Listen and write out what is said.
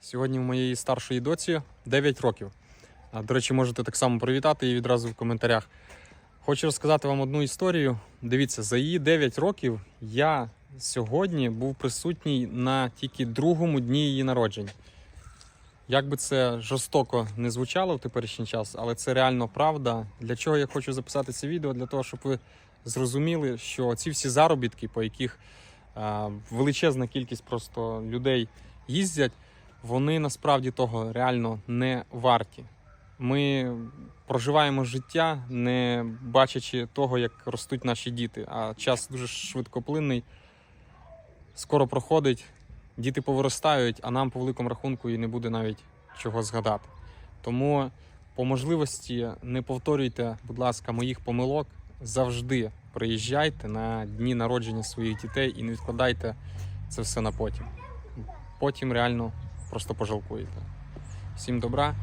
Сьогодні у моєї старшої доці 9 років. До речі, можете так само привітати її відразу в коментарях. Хочу розказати вам одну історію. Дивіться, за її 9 років я сьогодні був присутній на тільки другому дні її народження. Як би це жорстоко не звучало в теперішній час, але це реально правда. Для чого я хочу записати це відео? Для того, щоб ви зрозуміли, що ці всі заробітки, по яких величезна кількість просто людей їздять, вони насправді того реально не варті. Ми проживаємо життя, не бачачи того, як ростуть наші діти. А час дуже швидкоплинний, скоро проходить, діти повиростають, а нам по великому рахунку і не буде навіть чого згадати. Тому по можливості не повторюйте, будь ласка, моїх помилок. Завжди приїжджайте на дні народження своїх дітей і не відкладайте це все на потім. Потім реально просто пожалкуєте. Всім добра,